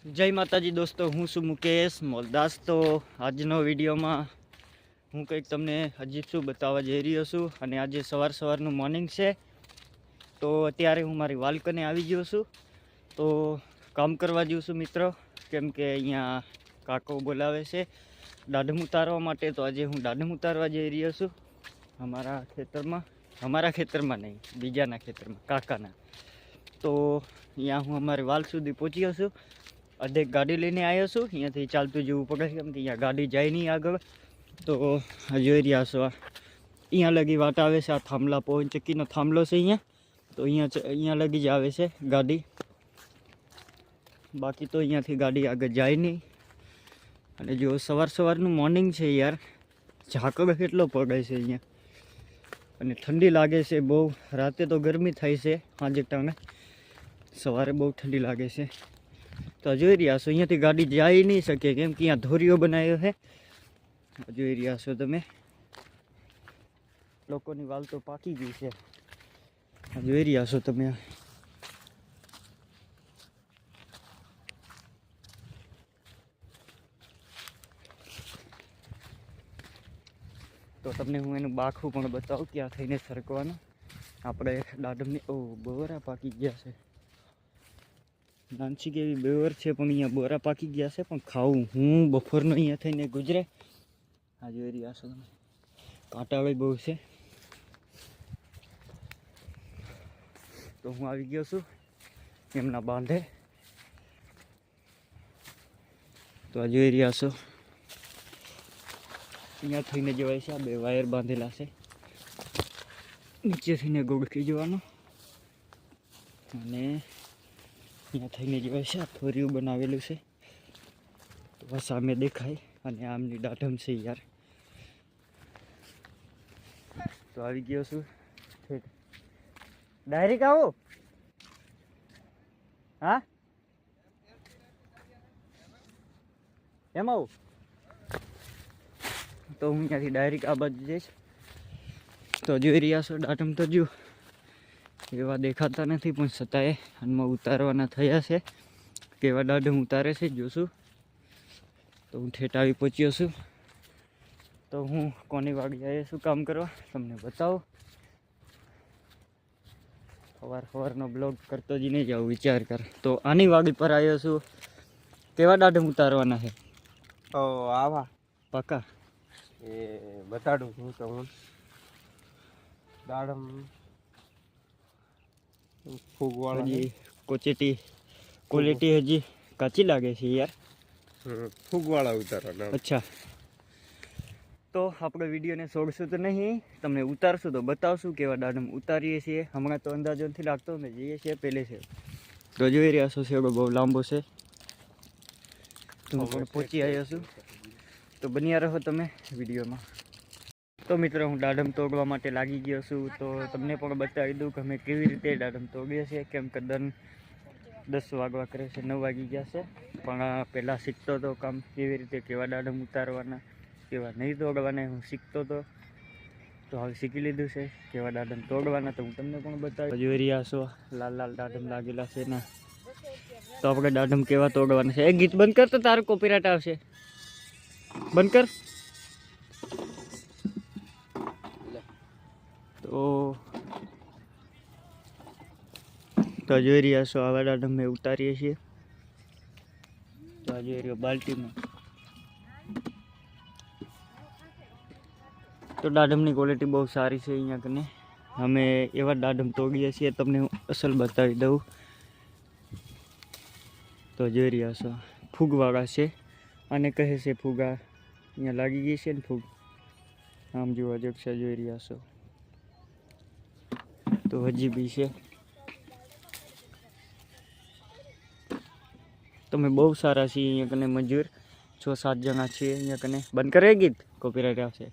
જય માતાજી દોસ્તો, હું છું મુકેશ મોલદાસ તો આજનો વિડીયોમાં હું કંઈક તમને હજી શું બતાવવા જઈ રહ્યો છું અને આજે સવાર સવારનું મોર્નિંગ છે. તો અત્યારે હું મારી વાલ્કને આવી ગયો છું. તો કામ કરવા જઉં છું મિત્રો, કેમ કે અહીંયા કાકો બોલાવે છે દાઢમ ઉતારવા માટે. તો આજે હું દાઢમ ઉતારવા જઈ રહ્યો છું અમારા ખેતરમાં. અમારા ખેતરમાં નહીં, બીજાના ખેતરમાં, કાકાના. તો અહીંયા હું અમારી વાલ સુધી પહોંચ્યો છું. અડધેક ગાડી લઈને આવ્યો છું. અહીંયાથી ચાલતું જેવું પડે કેમ કે અહીંયા ગાડી જાય નહીં આગળ. તો જોઈ રહ્યા છો અહીંયા લગી વાત આવે છે. આ થાંભલા પવન ચક્કીનો થાંભલો છે અહીંયા? તો અહીંયા અહીંયા લગી જ આવે છે ગાડી. બાકી તો અહીંયાથી ગાડી આગળ જાય નહીં. અને જો સવાર સવારનું મોર્નિંગ છે યાર. ઝાકળ કેટલો પડે છે અહીંયા. અને ઠંડી લાગે છે બહુ. રાતે તો ગરમી થાય છે. સાંજે ટાણે. સવારે બહુ ઠંડી લાગે છે. તો જોઈ રહ્યા છો, અહીંયાથી ગાડી જઈ નહીં શકે કેમ કે અહીંયા ધોરીઓ બનાવ્યો છે. જોઈ રહ્યા છો તમે. લોકોની વાલ તો પાકી ગઈ છે. જોઈ રહ્યા છો તમે. તો તમને હું એનું બાખું પણ બતાવું, ક્યાં થઈને સરકવાનું. આપણે દાડમની ઓ બોરા પાકી ગયા છે. નાનસી કેવી બેવર છે, પણ અહીંયા બોરા પાકી ગયા છે, પણ ખાવું. હું બપોરનો અહીંયા થઈને ગુજરે. આ જોઈ રહ્યા છો તમે. કાંટાળી બહુ છે. તો હું આવી ગયો છું, એમના બાંધે. તો આ જોઈ રહ્યા છો અહીંયા થઈને જવાય છે, આ બે વાયર બાંધેલા છે. નીચે થઈને ગોળખી જવાનું. અને અહીંયા થઈને જવાય છે, આ ફોર્યું બનાવેલું છે. તો સામે દેખાય અને આમની દાઢમ છે યાર. તો આવી ગયો છું. ઠીક ડાયરેક્ટ આવો. હા? એમ આવું? તો હું ત્યાંથી ડાયરેક્ટ આ બાજુ જઈશ. તો જોઈ રહ્યા છો, દાઢમ તો જો. એવા દેખાતા નથી પણ છતાંય હાલમાં ઉતારવાના થયા છે. કેવા દાઢ ઉતારે છે જોશું. તો હું ઠેટાવી પહોંચ્યો છું. તો હું કોની વાડી આવ્યો છું કામ કરવા? તમને બતાવું. સવાર સવારનો બ્લોગ કરતો જ નહીં જાઉં વિચાર કર. તો આની વાડી પર આવ્યો છું. કેવા દાઢ ઉતારવાના છે? ઓ આવા. પાકા એ બતાડું છું તો હું દાડમ ફૂગવાળા હજી કોચેટી ક્વોલિટી હજી કાચી લાગે છે યાર. ફૂગવાળા ઉતારવાના અચ્છા. તો આપણે વિડીયોને છોડશું તો નહીં તમને ઉતારશું તો બતાવશું કેવા દાડમ ઉતારીએ છીએ. હમણાં તો અંદાજો નથી લાગતો અમે જઈએ છીએ પહેલે છે. તો જોઈ રહ્યા છો શેડો બહુ લાંબો છે. તો પહોંચી આવ્યો છું. તો બન્યા રહો તમે વિડીયોમાં. તો મિત્રો, હું દાડમ તોડવા માટે લાગી ગયો છું. તો તમને પણ બતાવી દઉં કે અમે કેવી રીતે દાડમ તોડીએ છીએ. કેમ કે દન દસ વાગવા કરે છે, નવ વાગી ગયા છે. પણ પહેલાં શીખતો હતો કામ કેવી રીતે કેવા દાડમ ઉતારવાના, કેવા નહીં તોડવાના હું શીખતો હતો તો હવે શીખી લીધું છે કેવા દાડમ તોડવાના તો હું તમને પણ બતાવી જોઈ રહ્યા છો, લાલ લાલ દાડમ લાગેલા છે ને. તો આપણે દાડમ કેવા તોડવાના છે? એ ગીત બંધ કર તો તારું કોપીરાટ આવશે. બંધ કર. તો તો જોઈ રહ્યા છો આવા દાડમ અમે ઉતારીએ છીએ. તો આ જોઈ રહ્યો બાલ્ટીમાં. તો દાડમની ક્વોલિટી બહુ સારી છે અહીંયા કને. અમે એવા દાડમ તોડીએ છીએ, તમને હું અસલ બતાવી દઉં. તો જોઈ રહ્યા છો, ફૂગવાળા છે. અને કહે છે ફૂગા. અહીંયા લાગી ગઈ છે ને ફૂગ? આમ જોવા જક્ષા જોઈ રહ્યા છો. તો હજી બી છે. તમે બહુ સારા છીએ અહીંયા કને મજૂર. છ સાત જણા છીએ અહીંયા કને. બંધ કરે ગીત? કોપીરાઇટ આવશે.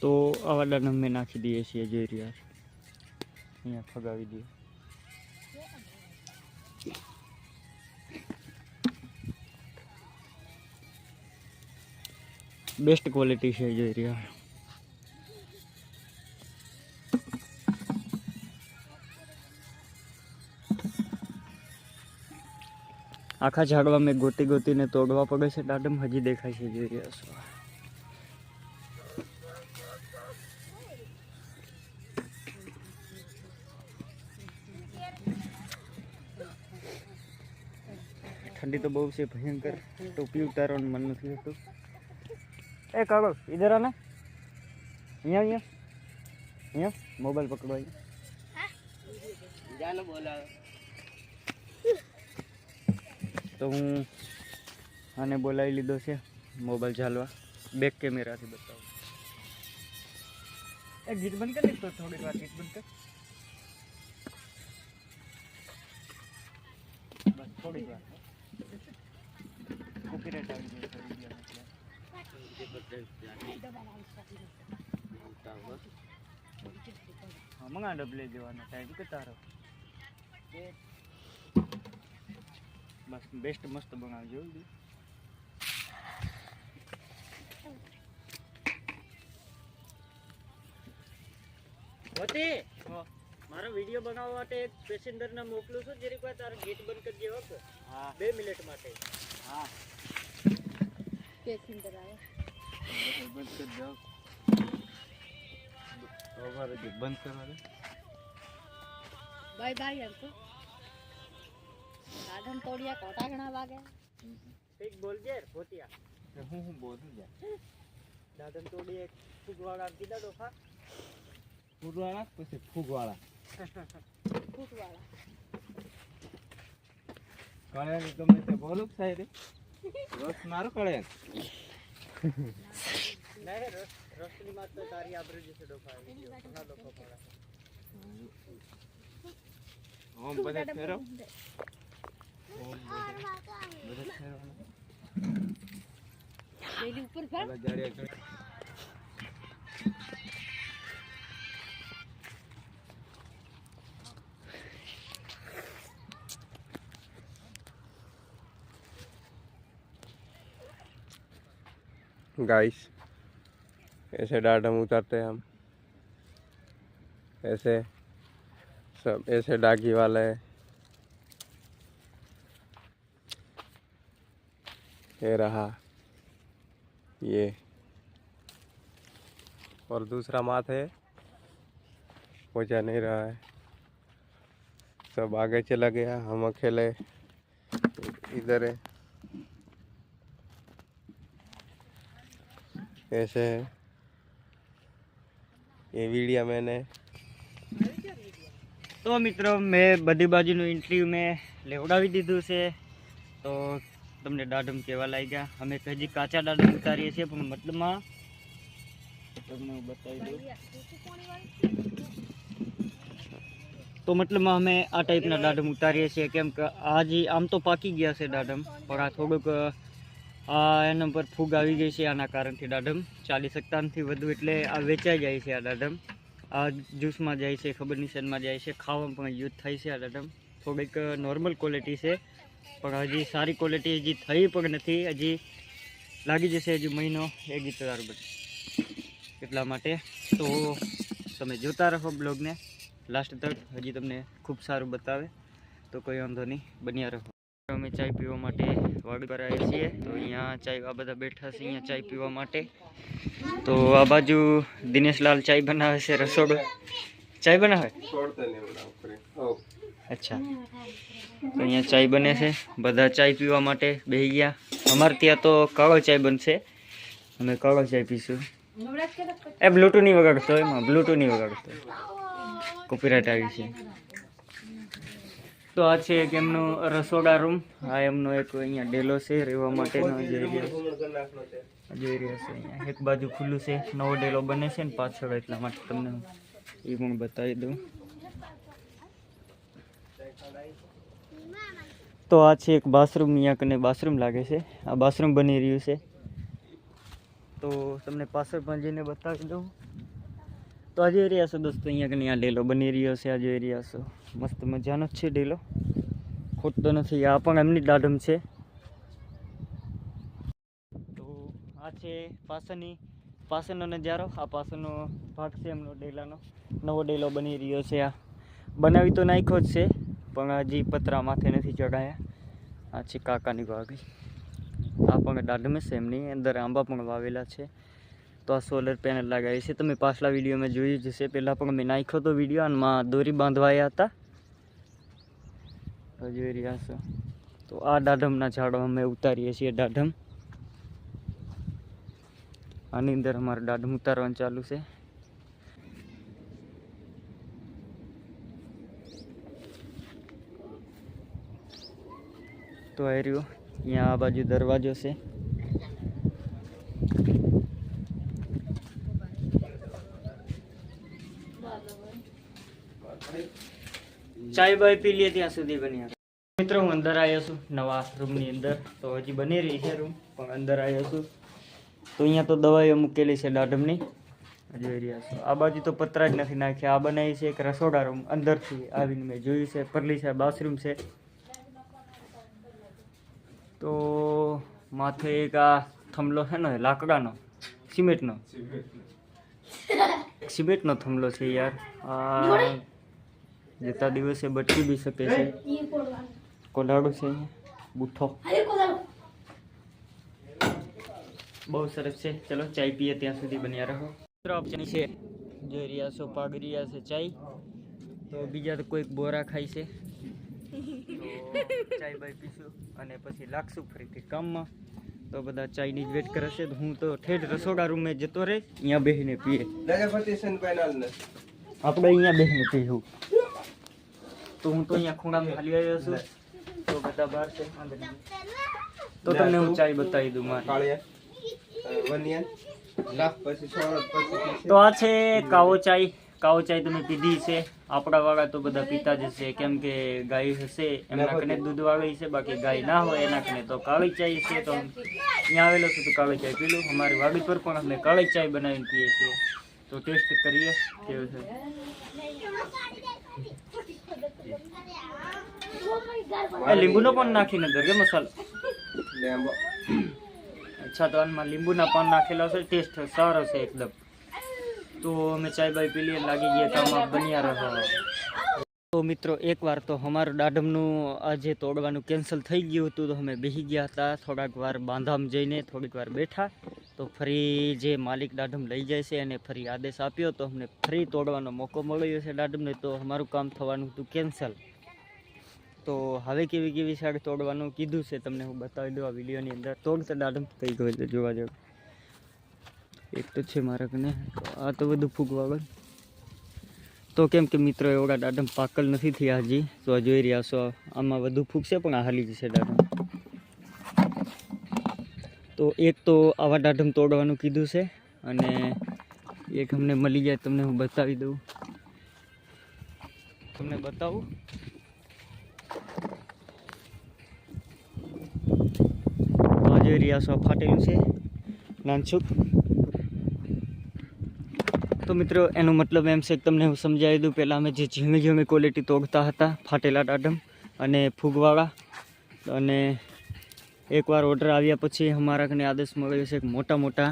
તો આવા દાડમ અમે નાખી દઈએ છીએ, જોઈ રહ્યા અહીંયા ફગાવી દઈએ. બેસ્ટ ક્વોલિટી છે જોઈ રહ્યા આખા ઝાડવા મેં ગોતી ગોતીને તોડવા પડે છે દાડમ હજી દેખાય છે જોઈ રહ્યા છો ઠંડી તો બહુ છે ભયંકર ટોપી ઉતારવાનું મન નથી થતું એ કાગળ ઇધર આને. અહીંયા અહીંયા. અહીંયા, મોબાઈલ પકડો અહીંયા. તો હું આને બોલાવી લીધો છે, મોબાઈલ ચાલવા બેક કેમેરાથી બતાવું. એ ગીત બંધ કરી તો થોડીક વાર ગીત બંધ કર. બસ થોડીક વાર. કોપીરાઇટ આવી જાય છે વિડીયોમાં હા મંગા ડબલે જવાનો ટાઈમ. કે તારો. બસ બેસ્ટ મસ્ત બનાવજો હોતી મારો વીડિયો બનાવવા માટે એક પેસેન્જરને મોકલું છું જરીક પાસે તારો ગેટ બંધ કરી હો હા. બે મિનિટ માટે. હા. બંધ કરવા દે બાય બાય તો ગાર્ડન તોડિયા કોટા ઘણા વાગે કંઈક બોલજે ભોતિયા તો હું હું બોલું જા દાદન તોડી એક ફૂગવાળા કીધા ડોફા ફૂગવાળા પછી ફૂગવાળા ફૂગવાળા કળ્યાની ગમે તે બોલું થાય રે મારો કળ્યા નહીં રસમાં તો તારી આબરૂ જશે ડોફા વીડિયો ઘણા લોકો પડે. ઓમ બધા ઓમ ઉપર ફેર. गाइस ऐसे डाटम उतारते हैं हम। ऐसे सब, ऐसे डागी वाले। ये रहा, ये। और दूसरा माथ है, वो जा नहीं रहा है। सब आगे चला गया, हम अकेले इधर है। ऐसे है ये वीडियो मैंने તો મિત્રો મેં બધી બાજુનું ઇન્ટરવ્યૂ મેં લેવડાવી દીધું છે તો તમને દાડમ કેવા લાગ્યા અમે તો હજી કાચા દાડમ ઉતારીએ છીએ પણ મતલબમાં તમને હું બતાવી દઉં તો મતલબમાં અમે આ ટાઈપના દાડમ ઉતારીએ છીએ કેમ કે આ જે આમ તો પાકી ગયા છે દાડમ પણ આ થોડુંક આ એના પર ફૂગ આવી ગઈ છે, આના કારણથી દાડમ ચાલી શકતા નથી વધુ એટલે આ વેચાઈ જાય છે આ દાડમ આ જ્યુસમાં જાય છે, ખબર નિશાનમાં જાય છે, ખાવામાં પણ યુઝ થાય છે આ દાડમ થોડીક નોર્મલ ક્વોલિટી છે, પણ હજી સારી ક્વોલિટી હજી થઈ પણ નથી. હજી લાગી જશે હજી મહિનો એક ગીતદાર બને. એટલા માટે તો તમે જોતા રહો બ્લોગને. લાસ્ટ તક હજી તમને ખૂબ સારું બતાવે, તો કોઈ વાંધો નહીં, બન્યા રહો. અમે ચાય પીવા માટે વાડુપર આવીએ છીએ. તો અહીંયા ચાય આ બધા બેઠા છે અહીંયા ચાય પીવા માટે. તો આ બાજુ દિનેશલાલ ચાય બનાવે છે રસોડો. ચાય બનાવે? અચ્છા. તો અહીંયા ચાય બને છે. બધા ચાય પીવા માટે બેસી ગયા. અમારે ત્યાં તો કાળો ચાય બનશે. અમે કાળો ચાય પીશું. એ બ્લુટૂની વગાડતો એમાં બ્લુટૂની વગાડતો. કોપીરાઇટ આવી છે. તો આ છે એક એમનો રસોડા રૂમ આ એમનો એક અહીંયા ડેલો છે, રહેવા માટેનો જોઈ રહ્યા. જોઈ રહ્યા છે અહીંયા. એક બાજુ ખુલ્લું છે, નવો ડેલો બને છે ને પાછળ એટલા માટે તમને એ પણ બતાવી દઉં. તો આ છે એક બાથરૂમ અહીંયા કને બાથરૂમ લાગે છે. આ બાથરૂમ બની રહ્યું છે. તો તમને પાછળ પણ જઈને બતાવી દઉં. તો આ જોઈ રહ્યા છો દોસ્તો, અહીંયા કને આ ડેલો બની રહ્યો છે, આ જોઈ રહ્યા છો. મસ્ત મજાનો જ છે ઢીલો. ખોટતો નથી. આ પણ એમની દાડમ છે. તો આ છે પાસની પાછળનો નજારો. આ પાછળનો ભાગ છે એમનો ડેલાનો. નવો ડેલો બની રહ્યો છે આ. બનાવી તો નાખ્યો જ છે, પણ હજી પતરા માથે નથી ચડાયા આ છે કાકાની વાગી. આ પણ દાઢમે છે એમની. અંદર આંબા પણ વાવેલા છે. તો આ સોલર પેનલ લગાવી છે. તમે પાછલા વિડીયોમાં જોયું જ હશે. પહેલાં પણ મેં નાખ્યો તો વીડિયો અને માં દોરી બાંધવાયા હતા. તો જોઈ રહ્યા છો. તો આ દાઢમના ઝાડો અમે ઉતારીએ છીએ દાઢમ. આની અંદર અમારે દાઢમ ઉતારવાનું ચાલુ છે. તો આ રહ્યું. અહીંયા આ બાજુ દરવાજો છે. ચાય બાય પી લઈએ ત્યાં સુધી બન્યા. મિત્રો હું અંદર આવ્યો છું નવા રૂમની અંદર. તો હજી બની રહી છે રૂમ પણ અંદર આવ્યો છું. તો અહીંયા તો દવાઈઓ મૂકેલી છે દાઢમની. જોઈ રહ્યા છો. આ બાજુ તો પતરા જ નથી નાખ્યા. આ બનાવી છે એક રસોડા રૂમ. અંદરથી આવીને મેં જોયું છે. પરલી છે બાથરૂમ છે. તો માથે એક આ થમલો છે ને લાકડાનો સિમેન્ટનો. સિમેન્ટનો. થમલો છે યાર. આ જતા દિવસે બટકી બી શકે છે. કોલાડો છે બુઠ્ઠો. બહુ સરસ છે. ચલો ચાય પીએ ત્યાં સુધી બન્યા રહો. મિત્રો ઓપ્શન છે જોઈ રહ્યા છો પાગી રહ્યા છે ચાય. તો બીજા તો કોઈક બોરા ખાય છે. ચાય બાય પીશું અને પછી લાગશું ફરીથી કામમાં. તો બધા ચાયની જ વેટ કરે છે. તો હું તો ઠેઠ રસોડા રૂમે જતો રહે અહીંયા બેહીને પીએ. આપણે અહીંયા બેસીને પીવું તો હું તો અહીંયા ખૂણામાં ખાલી આવ્યો છું. તો બધા બહાર છે. તો તમને હું ચાય બતાવી દઉં મારી. તો આ છે કાવો ચાય. કાવો ચાય તમે પીધી છે. આપણા વાળા તો બધા પીતા જ હશે. કેમ કે ગાય હશે એમના કને દૂધ વાળી છે બાકી ગાય ના હોય એના કને તો કાળી ચાય છે. તો અહીંયા આવેલો છું તો કાળી ચાય પી લઉં. અમારી વાડી પર પણ અમે કાળી ચાય બનાવીને પીએ છીએ. તો ટેસ્ટ કરીએ કેવું છે? લીંબુનો પણ નાખીને દરગે મસાલો. લેમ્બો અચ્છા તો આમાં લીંબુના પાન નાખેલા છે ટેસ્ટ સારો છે એકદમ. તો અમે ચાય બાય પી લઈએ લાગી ગયા કામમાં બન્યા રહો. તો મિત્રો, એકવાર તો અમારું દાઢમનું આજે તોડવાનું કેન્સલ થઈ ગયું હતું, તો અમે બેસી ગયા હતા. થોડાક વાર બાંધામ જઈને થોડીક વાર બેઠા. તો ફરી જે માલિક દાઢમ લઈ જાય છે, એને ફરી આદેશ આપ્યો. તો અમને ફરી તોડવાનો મોકો મળ્યો છે દાઢમને તો અમારું કામ થવાનું હતું કેન્સલ તો હવે કેવી કેવી શાક તોડવાનું કીધું છે, તમને હું બતાવી દઉં આ વિડીયોની અંદર. તોડતા દાઢમ થઈ ગયો છે, જોવા જેવું. એક તો છે મારા કને, આ તો બધું ફૂગવાગળ તો કેમ કે મિત્રો, એવડા દાડમ પાકલ નથી થયા હજી. તો આ જોઈ રહ્યા છો, આમાં વધુ ફૂગશે પણ આ હાલી જશે દાડમ. તો એક તો આવા દાડમ તોડવાનું કીધું છે અને એક અમને મળી જાય તમને હું બતાવી દઉં. તમને બતાવું. જોઈ રહ્યા છો ફાટેલું છે. નાનસુક તો મિત્રો, એનો મતલબ એમ છે કે તમને હું સમજાવી દઉં. પહેલાં અમે જે ઝીણી ઝીણી ક્વોલિટી તોડતા હતા, ફાટેલા દાડમ અને ફૂગવાળા. અને એકવાર ઓર્ડર આવ્યા પછી અમારા કને આદેશ મળ્યો છે કે મોટા મોટા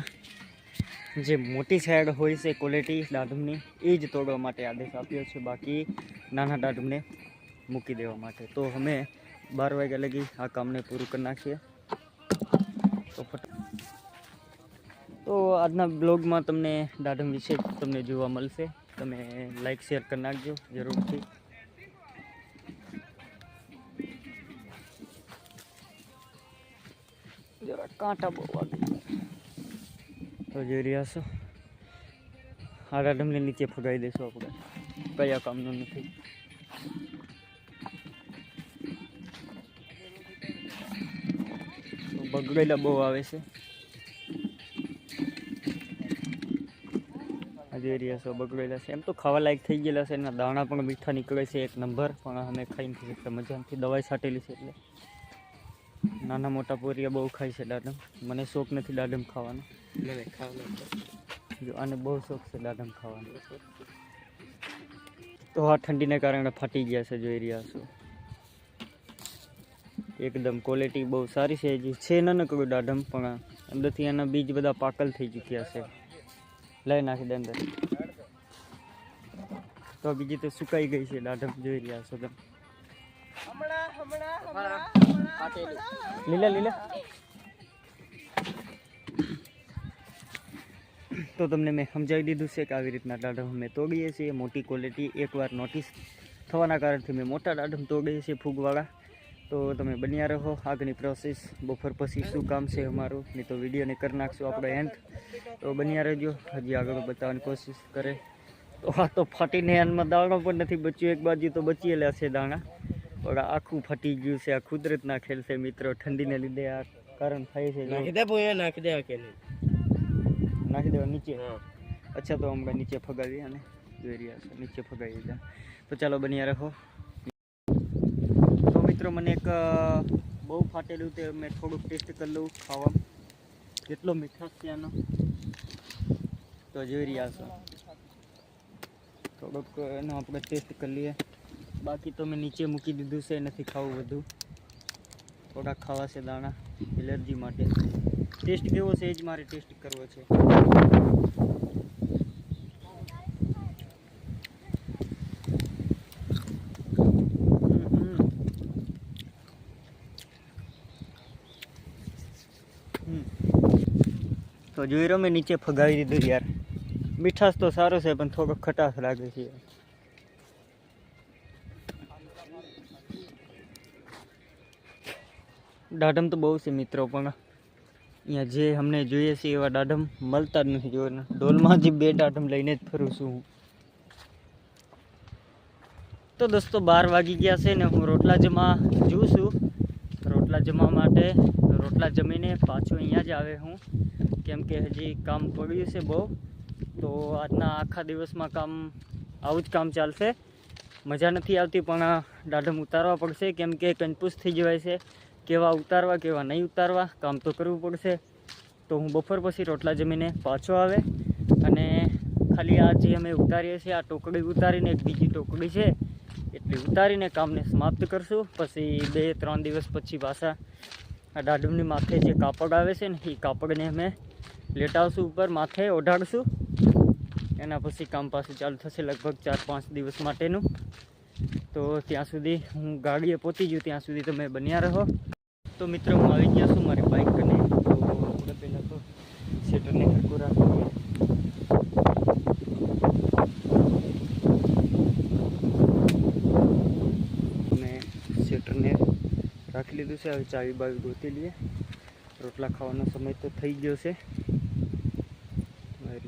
જે મોટી સાઈડ હોય છે ક્વોલિટી દાડમની, એ જ તોડવા માટે આદેશ આપ્યો છે. બાકી નાના દાડમને મૂકી દેવા માટે. તો અમે બાર વાગ્યા લગી આ કામને પૂરું કરી નાખીએ. તો ફટ તો આજના બ્લોગમાં તમને દાઢમ વિશે તમને જોવા મળશે. તમે લાઈક શેર કરી નાખજો, જરૂરથી. જરા કાંટા બહુ તો જોઈ રહ્યા છો? આ દાડમને નીચે ફગાવી દઈશું આપણે. કયા કામનું નથી. બગડેલા બહુ આવે છે. જોઈ રહ્યા છો બગડેલા છે. એમ તો ખાવા લાયક થઈ ગયેલા છે. એના દાણા પણ મીઠા નીકળે છે એક નંબર. પણ અમે ખાઈ નથી શકતા. મજા નથી દવાઈ છાંટેલી છે એટલે. નાના મોટા પોરિયા બહુ ખાય છે દાડમ. મને શોખ નથી દાડમ ખાવાનો. જો આને બહુ શોખ છે દાડમ ખાવાનો. તો આ ઠંડીને કારણે ફાટી ગયા છે જોઈ રહ્યા છો. એકદમ ક્વોલિટી બહુ સારી છે. હજી છે ન નકરું દાડમ પણ અંદરથી એના બીજ બધા પાકલ થઈ ચૂક્યા છે. લઈ નાખી દે અંદર. તો બીજી તો સુકાઈ ગઈ છે દાઢમ જોઈ રહ્યા છો તમે. લીલા લીલા. તો તમને મેં સમજાવી દીધું છે કે આવી રીતના દાઢમ અમે તોડીએ છીએ. મોટી ક્વોલિટી એકવાર નોટિસ થવાના કારણથી મેં મોટા દાઢમ તોડીએ છીએ ફૂગવાળા. તો તમે બન્યા રહો આગળની પ્રોસેસ બપોર પછી શું કામ છે અમારું? નહીં તો વિડીયોને કરી નાખશું આપણે એન્ડ તો બન્યા રહેજો. હજી આગળ બતાવવાની કોશિશ કરે. તો આ તો ફાટીને એનમાં દાણો પણ નથી બચ્યું. એક બાજુ તો બચીએલા છે દાણા. પણ આખું ફાટી ગયું છે. આ કુદરતના ખેલ છે મિત્રો. ઠંડીને લીધે આ કારણ થાય છે. નાખી દે નાખી દે નાખી દેવા નીચે? અચ્છા તો હમણાં નીચે ફગાવી અને જોઈ રહ્યા છે. નીચે ફગાવી દીધા તો ચાલો બન્યા રહો. મિત્રો, મને એક બહુ ફાટેલું તે મેં થોડુંક ટેસ્ટ કરી લઉં ખાવામાં કેટલો મીઠાશ છે આનો. તો જોઈ રહ્યા છો. થોડોક એનો આપણે ટેસ્ટ કરી લઈએ. બાકી તો મેં નીચે મૂકી દીધું છે નથી ખાવું બધું. થોડાક ખાવા છે દાણા, એલર્જી માટે. ટેસ્ટ કેવો છે, એ જ મારે ટેસ્ટ કરવો છે. તો જોઈ રહ્યો નીચે ફગાવી દીધું યાર. મીઠાશ તો સારો છે, પણ થોડોક ખટાશ લાગે છે. દાઢમ તો બહુ છે મિત્રો, પણ અહીંયા જે અમને જોઈએ છે એવા દાઢમ મળતા જ નથી જોવાના. ડોલમાં જે બે દાઢમ લઈને જ ફરું છું હું. તો દોસ્તો, બાર વાગી ગયા છે ને હું રોટલા જમા જોઉં છું. રોટલા જમવા માટે રોટલા જમીને પાછો અહીંયા જ આવે હું. કેમ કે હજી કામ પડ્યું છે બહુ. તો આજના આખા દિવસમાં કામ, આવું જ કામ ચાલશે. મજા નથી આવતી, પણ દાઢમ ઉતારવા પડશે. કેમ કે થઈ જવાય છે. કેવા ઉતારવા, કેવા નહીં ઉતારવા, કામ તો કરવું પડશે. તો હું બપોર પછી રોટલા જમીને પાછો આવે. અને ખાલી આ જે અમે ઉતારીએ છીએ, આ ટોકડી ઉતારીને એક બીજી ટોકડી છે, એટલી ઉતારીને કામને સમાપ્ત કરશું. પછી બે, ત્રણ દિવસ પછી પાછા આ દાડમની માથે જે કાપડ આવે છે ને, એ કાપડને અમે લેટાવશું ઉપર માથે, ઓઢાડશું. એના પછી કામ પાછું ચાલુ થશે લગભગ ચાર પાંચ દિવસ માટેનું. તો ત્યાં સુધી હું ગાડીએ પહોંચી ગયું, ત્યાં સુધી તમે બન્યા રહો. તો મિત્રો, હું આવી ગયા છું મારી બાઇક તો આપણે પહેલાં તો સેટરને હરકું સેટરને રાખી લીધું છે, હવે ચાવી બાવી ગોતી લઈએ. રોટલા ખાવાનો સમય તો થઈ ગયો છે.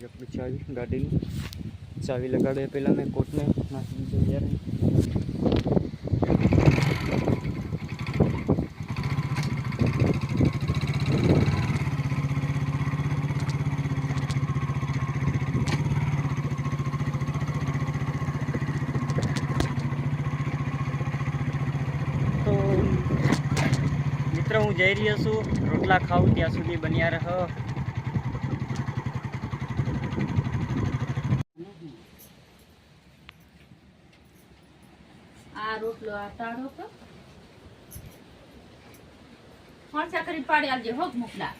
આપણી ચાવી ગાડીની ચાવી લગાડે પહેલાં મેં કોટને નાખી દીધું યાર. હું જઈ રહ્યો છું. રોટલા ખાઉં ત્યાં સુધી બન્યા રહો. રોટલો, આ તાળો તો. ફણસા કરી પાડી આલજે હોક મુકલા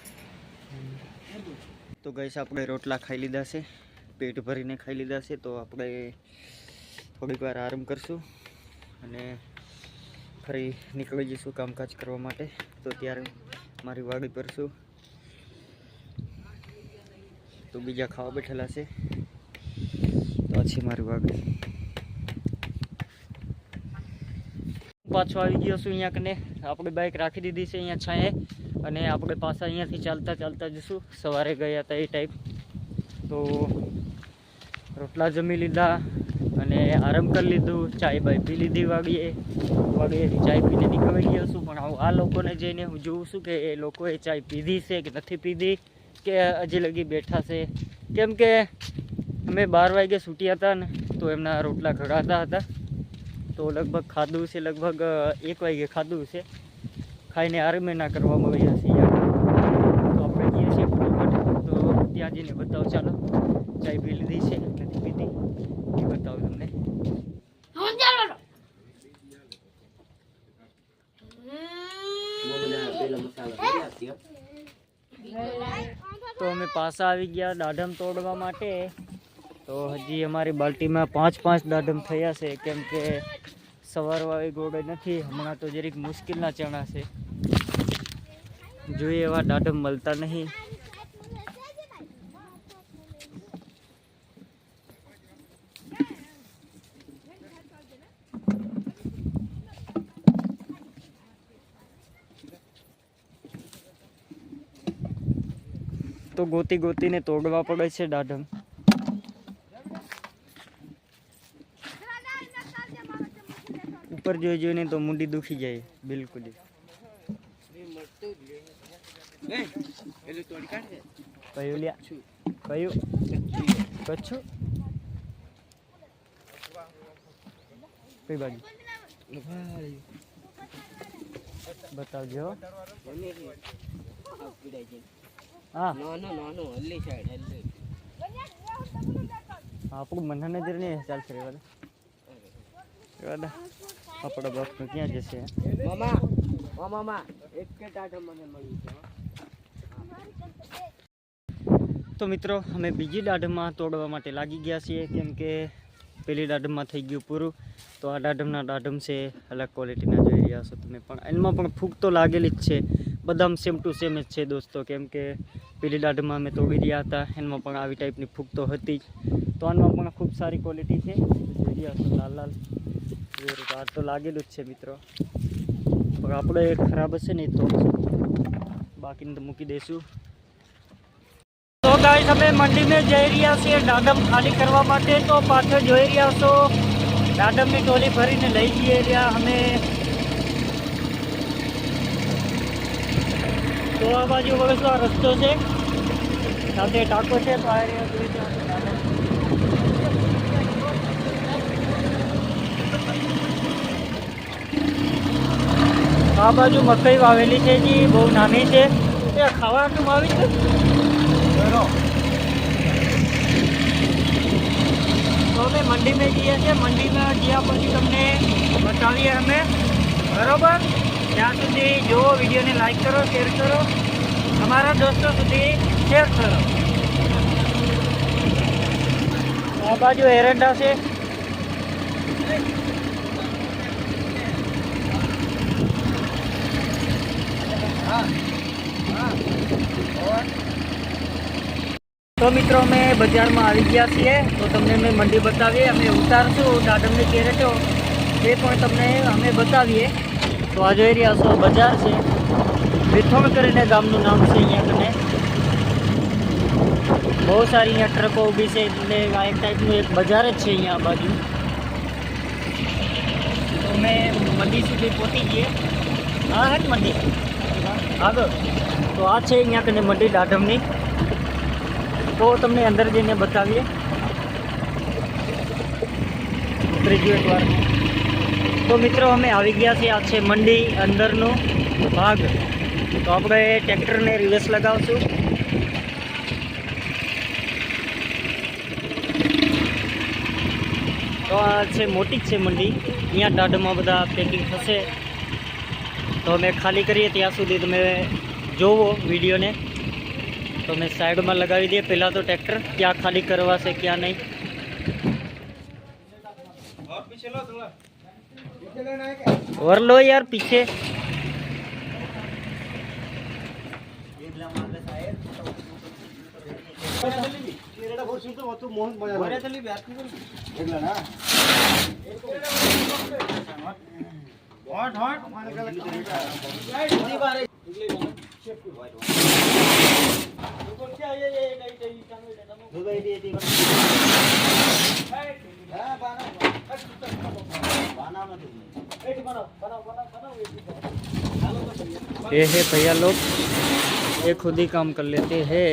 તો ગઈસ આપણે રોટલા ખાઈ લીધા છે, પેટ ભરીને ખાઈ લીધા છે, તો આપણે થોડીક વાર આરામ કરશું અને ફરી નીકળી જઈશું કામકાજ કરવા માટે. તો ત્યારે મારી વાડી પર તો બીજા ખાવા બેઠેલા છે. તો છે મારી વાડી. પાછો આવી ગયો છું અહીંયા કને. આપણે બાઇક રાખી દીધી છે અહીંયા છાંયે. અને આપણે પાછા અહીંયાથી ચાલતા ચાલતા જશું સવારે ગયા હતા એ ટાઈપ તો રોટલા જમી લીધા અને આરામ કરી લીધું. ચાય બાય પી લીધી વાગીએ વાગીએથી ચાય પીને નીકળી ગયો છું. પણ આ લોકોને જઈને હું જોઉં છું કે એ લોકોએ ચાય પીધી છે કે નથી પીધી, કે હજી લગી બેઠા છે. કેમ કે અમે બાર વાગે છૂટ્યા હતા ને, તો એમના રોટલા ઘડાતા હતા. તો લગભગ ખાધું છે, લગભગ એક વાગે ખાધું છે. ખાઈને આરામે ના કરવામાં મળ્યા છીએ તો આપણે જઈએ છીએ ફટાફટ. તો ત્યાં જઈને બતાવો. ચાલો, ચાય પી લીધી છે. નથી પીધી. એ બતાવું તમને. તો અમે પાછા આવી ગયા દાઢમ તોડવા માટે. તો હજી અમારી બાલ્ટીમાં પાંચ પાંચ દાઢમ થયા છે, કેમ કે સવારવાળી ગોળે નથી, હમણાં તો જરીક મુશ્કેલના ચણા છે. જોઈએ એવા દાઢમ મળતા નહીં. તો ગોતી ગોતીને તોડવા પડે છે દાઢમ ઉપર જોઈ જોઈને તો મૂડી દુખી જાય. બિલકુલ. કયું કચ્છું? કઈ બાજુ? બતાવજો. હા. આપણું મને નજર નહીં, ચાલશે, રેવા દે. રેવા દે. આપણા બાપનું ક્યાં જશે? મામા ઓ મામા એક કે ટાટા મને મળ્યું છે તો મિત્રો અમે બીજી દાઢમાં તોડવા માટે લાગી ગયા છીએ કેમ કે પેલી દાઢમમાં થઈ ગયું પૂરું. તો આ દાઢમના દાઢમ છે અલગ ક્વોલિટીના જોઈ રહ્યા છો તમે પણ. એમાં પણ ફૂગ તો લાગેલી જ છે. બદામ સેમ ટુ સેમ જ છે દોસ્તો કેમ કે પેલી દાઢમાં અમે તોડી રહ્યા હતા. એમાં પણ આવી ટાઈપની ફૂગ તો હતી જ. તો આમાં પણ ખૂબ સારી ક્વોલિટી છે. જોઈ રહ્યા છો લાલ લાલ. આ તો લાગેલું જ છે મિત્રો. પણ આપણે ખરાબ હશે ને તો બાકીને તો મૂકી દઈશું તો ગાઈસ અમે મંડીમાં જઈ રહ્યા છીએ દાડમ ખાલી કરવા માટે. તો પાછળ જોઈ રહ્યા છો, દાડમની ટોલી ભરીને લઈ જઈએ રહ્યા અમે. તો આ બાજુ આ રસ્તો છે? સાથે ટાંકો છે, તો આ રહ્યા જોઈ રહ્યા છો દાડમ. આ બાજુ મકાઈ વાવેલી છે જે બહુ નાની છે. એ ખાવાનું આવી છે? તો અમે મંડીમાં જઈએ છીએ. મંડીમાં ગયા પછી તમને બતાવીએ અમે. બરાબર? ત્યાં સુધી જુઓ વિડીયોને લાઈક કરો શેર કરો. અમારા દોસ્તો સુધી શેર કરો. આ બાજુ એરંડા છે. તો મિત્રો, અમે બજારમાં આવી ગયા છીએ. તો તમને અમે મંડી બતાવીએ. અમે ઉતારશું. દાડમની કેરેટો એ પણ તમને અમે બતાવીએ. તો આ જોઈ રહ્યા છો, બજાર છે. વિથોણ કરીને ગામનું નામ છે અહીંયા કને બહુ સારી અહીંયા ટ્રકો ઊભી છે. એટલે આ એક ટાઈપનું એક બજાર જ છે અહીંયા બાજુ. તો અમે મંડી સુધી પહોંચી ગઈએ. હા હે જ મંડી. આગળ. તો આ છે અહીંયા કને મંડી દાડમની તો તમને અંદર જઈને બતાવીએ. ત્રીજું એકવાર તો મિત્રો, અમે આવી ગયા છીએ. આ છે મંડી અંદરનો ભાગ. તો આપણે ટ્રેક્ટરને રિવર્સ લગાવશું. તો આ છે મોટી જ છે મંડી. અહીંયા દાઢમાં બધા પેકિંગ થશે. તો અમે ખાલી કરીએ. ત્યાં સુધી તમે જોવો વિડીયોને. તો મેં સાઈડમાં લગાવી દઈએ પહેલાં તો ટ્રેક્ટર ક્યાં ખાલી કરવા છે ક્યાં નહીં और लो यार पीछे ये है भैया लोग ये खुद ही काम कर लेते हैं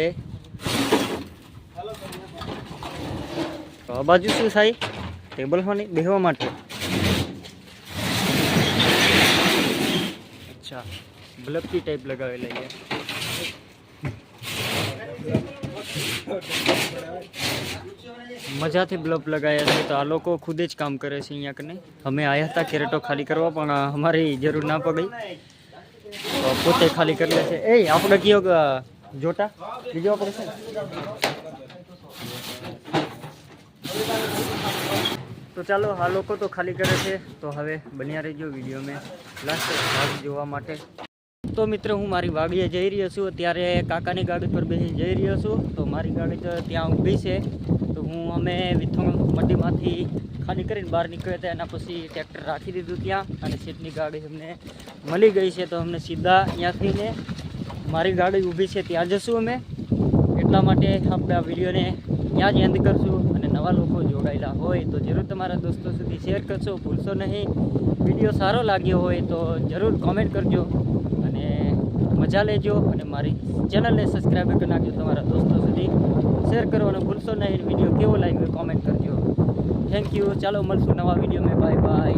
તો આ બાજુ શું થાય ટેબલ હોની બેહવા માટે અચ્છા બ્લપકી ટાઈપ લગાવેલા છે મજાથી બ્લપ લગાવ્યા છે તો આ લોકો ખુદ જ કામ કરે છે અહીંયા કને અમે આવ્યા હતા કેરેટો ખાલી કરવા પણ અમારી જરૂર ના પડી તો પોતે ખાલી કરી લે છે એ આપણે કયો કે જોટા બીજો ઓપરેશન તો ચાલો આ લોકો તો ખાલી કરે છે તો હવે બન્યા રહેજો વીડિયો મેં લાસ્ટ ભાગ જોવા માટે તો મિત્ર હું મારી વાડીએ જઈ રહ્યો છું. ત્યારે કાકાની ગાડી પર બેસી જઈ રહ્યો છું. તો મારી ગાડી તો ત્યાં ઊભી છે. તો હું અમે વિથોણ મટીમાંથી ખાલી કરીને બહાર નીકળ્યા હતા. એના પછી ટ્રેક્ટર રાખી દીધું ત્યાં અને સીટની ગાડી અમને મળી ગઈ છે. તો અમને સીધા અહીંયાથી ને મારી ગાડી ઊભી છે. ત્યાં જશું અમે. એટલા માટે આપણે આ વિડીયોને ત્યાં જ એન્ડ કરશું અને નવા લોકો જોડાયેલા હોય તો જરૂર તમારા દોસ્તો સુધી શેર કરશો ભૂલશો નહીં. વીડિયો સારો લાગ્યો હોય તો જરૂર કોમેન્ટ કરજો. મજા લેજો અને મારી ચેનલને સબસ્ક્રાઈબ કરી નાખજો તમારા દોસ્તો સુધી. શેર કરવાનું ભૂલશો નહીં વીડિયો કેવો લાગ્યો કોમેન્ટ કરજો. થેન્ક યુ ચાલો, મળશું નવા વિડીયોમાં બાય બાય